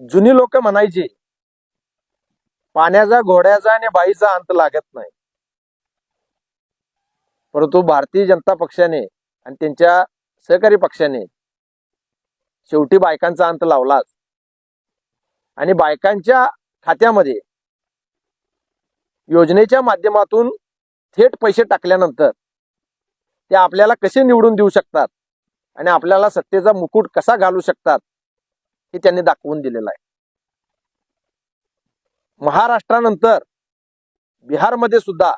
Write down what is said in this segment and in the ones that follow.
जुनी लोक म्हणायचे पाण्याचा घोड्याचा आणि बाईचा अंत लागत नाही. परंतु भारतीय जनता पक्षाने आणि त्यांच्या सहकारी पक्षाने शेवटी बायकांचा अंत लावलाच. आणि बायकांच्या खात्यामध्ये योजनेच्या माध्यमातून थेट पैसे टाकल्यानंतर ते आपल्याला कसे निवडून देऊ शकतात? आणि आपल्याला सत्तेचा मुकुट कसा घालू शकतात? हे त्यांनी दाखवून दिलेलं आहे. महाराष्ट्रानंतर बिहारमध्ये सुद्धा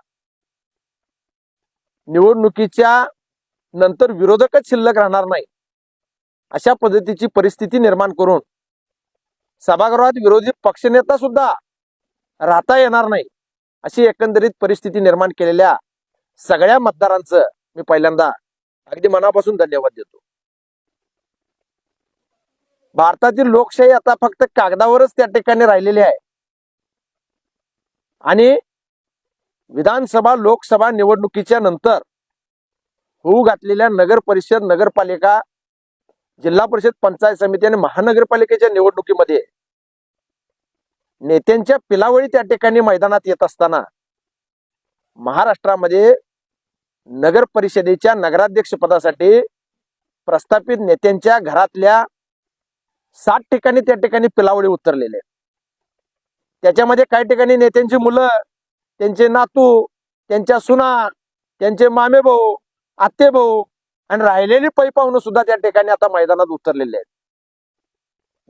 निवडणुकीच्या नंतर विरोधकच शिल्लक राहणार नाही. अशा पद्धतीची परिस्थिती निर्माण करून सभागृहात विरोधी पक्षनेता सुद्धा राहता येणार नाही अशी एकंदरीत परिस्थिती निर्माण केलेल्या सगळ्या मतदारांचं मी पहिल्यांदा अगदी मनापासून धन्यवाद देतो. भारतातील लोकशाही आता फक्त कागदावरच त्या ठिकाणी राहिलेली आहे. आणि विधानसभा लोकसभा निवडणुकीच्या नंतर होऊ घातलेल्या नगर परिषद नगरपालिका जिल्हा परिषद पंचायत समिती आणि महानगरपालिकेच्या निवडणुकीमध्ये नेत्यांच्या पिलावळी त्या ठिकाणी मैदानात येत असताना महाराष्ट्रामध्ये नगर परिषदेच्या नगराध्यक्ष पदासाठी प्रस्थापित नेत्यांच्या घरातल्या सात ठिकाणी त्या ठिकाणी पिलावळी उतरलेले त्याच्यामध्ये काही ठिकाणी नेत्यांची मुलं त्यांचे नातू त्यांच्या सुना त्यांचे मामे भाऊ आत्ते भाऊ आणि राहिलेली पै पाहुणं सुद्धा त्या ठिकाणी आता मैदानात उतरलेले आहेत.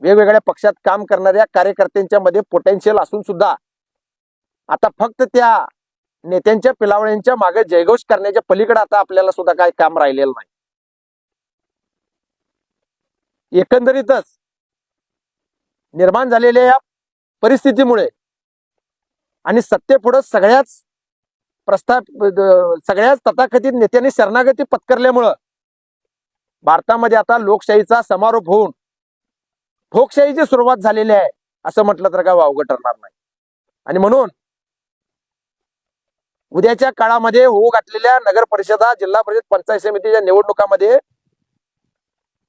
वेगवेगळ्या पक्षात काम करणाऱ्या कार्यकर्त्यांच्या मध्ये पोटेन्शियल असून सुद्धा आता फक्त त्या नेत्यांच्या पिलावळ्यांच्या मागे जयघोष करण्याच्या पलीकडे आता आपल्याला सुद्धा काही काम राहिलेलं नाही. एकंदरीतच निर्माण झालेल्या या परिस्थितीमुळे आणि सत्तेपुढं सगळ्याच प्रस्ताप सगळ्याच तथाकथित नेत्यांनी शरणागती पत्करल्यामुळं भारतामध्ये आता लोकशाहीचा समारोप होऊन भोगशाहीची सुरुवात झालेली आहे असं म्हटलं तर काय वावगं ठरणार नाही. आणि म्हणून उद्याच्या काळामध्ये होऊ घातलेल्या नगर परिषदा जिल्हा परिषद पंचायत समितीच्या निवडणुकामध्ये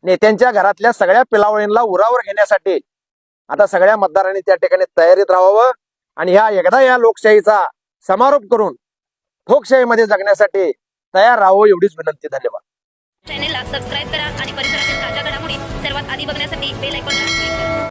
नेत्यांच्या घरातल्या सगळ्या पिलावळींना उरावर घेण्यासाठी आता सगळ्या मतदारांनी त्या ठिकाणी तयारीत राहावं आणि ह्या एकदा या लोकशाहीचा समारोप करून लोकशाहीमध्ये जगण्यासाठी तयार राहावं एवढीच विनंती धन्यवाद. चॅनेलला सबस्क्राईब करा आणि परिसरातील ताज्या घडामोडी सर्वात आधी बघण्यासाठी बेल आयकॉनला